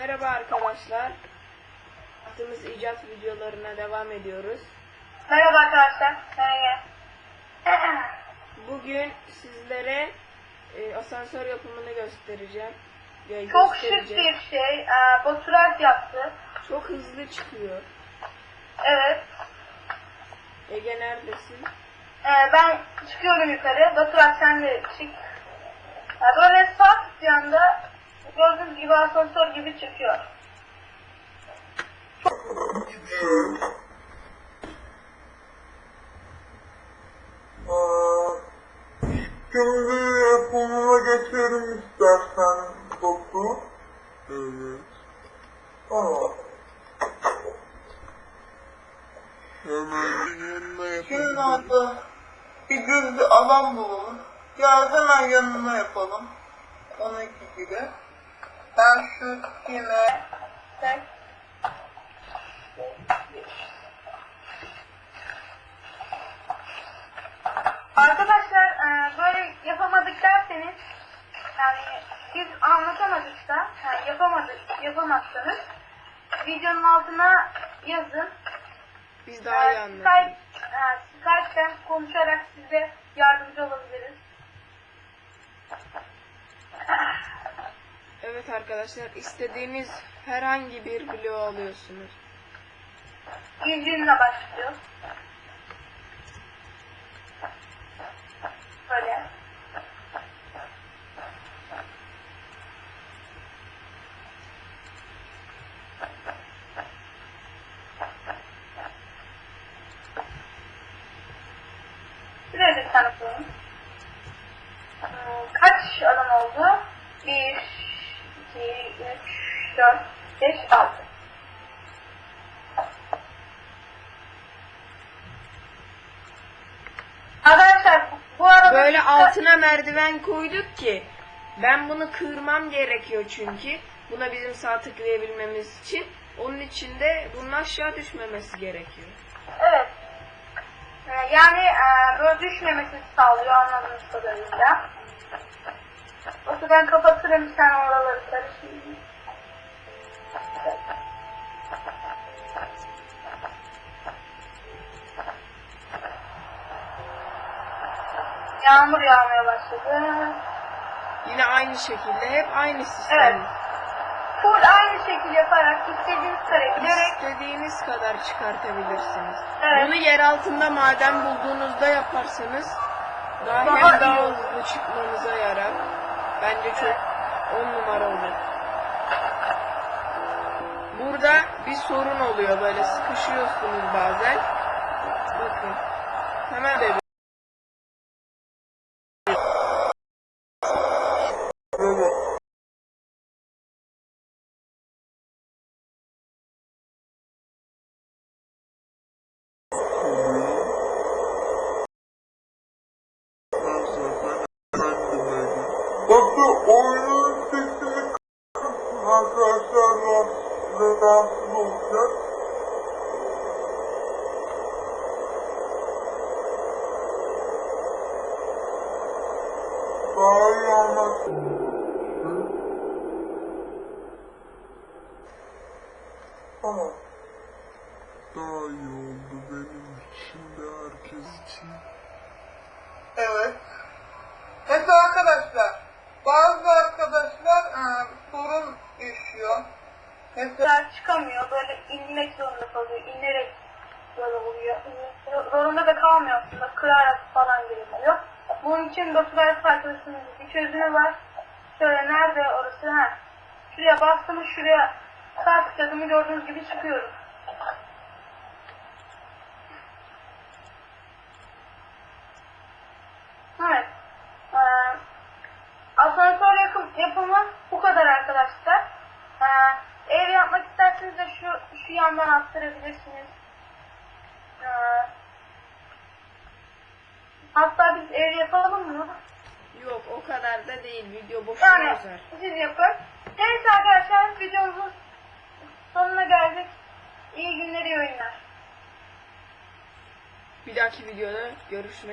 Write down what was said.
Merhaba arkadaşlar. Yaptığımız icat videolarına devam ediyoruz. Merhaba arkadaşlar. Merhaba. Bugün sizlere e, asansör yapımını göstereceğim. Ya, Çok şık bir şey. Ee, Baturalp yaptı. Çok hızlı çıkıyor. Evet. Ege neredesin? Ee, ben çıkıyorum yukarı. Baturalp sen de çık. Ee, böyle sağ tıklayanda gördüğünüz gibi asansör gibi çıkıyor. Şimdi yapımına geçelim istersen Batu. Evet. Yapalım. Şimdi orada bir düz bir alan bulalım. Ya hemen yanına yapalım. Onunki gibi. Ben yine tek Arkadaşlar e, böyle yapamadık derseniz yani biz anlatamadık da yani yapamadık yapamazsanız videonun altına yazın. Biz daha iyi Ee, anladık. Skype, e, Skype'den konuşarak size yardımcı olabiliriz. Arkadaşlar istediğiniz herhangi bir bloğu alıyorsunuz. İlginle başlıyor. Böyle. Şuraya bir. Hmm, Kaç alan oldu? 1, 2, 3, 4, 5, 6. Arkadaşlar bu arada Böyle altına merdiven koyduk ki ben bunu kırmam gerekiyor çünkü. Buna bizim sağ tıklayabilmemiz için. Onun için de bunun aşağı düşmemesi gerekiyor. Evet. Ee, Yani e, böyle düşmemesini sağlıyor anladığınız kadarıyla. Yoksa ben kapatırım sen oraları karıştırayım. Yağmur yağmaya başladı. Yine aynı şekilde hep aynı sistem. Evet. Full aynı şekil yaparak istediğiniz kare bilerek İstediğiniz kadar çıkartabilirsiniz. Evet. Bunu yer altında maden bulduğunuzda yaparsanız daha, Daha hem daha hızlı çıkmanıza yarar. Bence çok on numara olur. Burada bir sorun oluyor böyle sıkışıyorsunuz bazen. Bakın. Hemen de oyunun sesini kısın arkadaşlar rahatsız rahatsız olacak. Daha iyi anlatsın. Tamam. Daha iyi oldu benim için de herkes için. evet. Mesela arkadaşlar bazı arkadaşlar e, sorun yaşıyor. Mesela çıkamıyor. Böyle inmek zorunda kalıyor. İnerek böyle oluyor. Zorunda da kalmıyor aslında. Kırarak falan giriliyor. Bunun için Baturay arkadaşımızın bir çözümü var. Şöyle nerede orası? Ha. Şuraya bastım şuraya sağ tıkladığımı gördüğünüz gibi çıkıyorum. Evet. Ee, asansör yakım, yapımı bu kadar arkadaşlar. Ee, ev yapmak isterseniz de şu, şu yandan attırabilirsiniz. Ee, hatta biz ev yapalım mı? yok o kadar da değil. Video boşuna Yani uzar. siz yapın. Neyse arkadaşlar videomuzun sonuna geldik. İyi günler, iyi oyunlar. Bir dahaki videoda görüşmek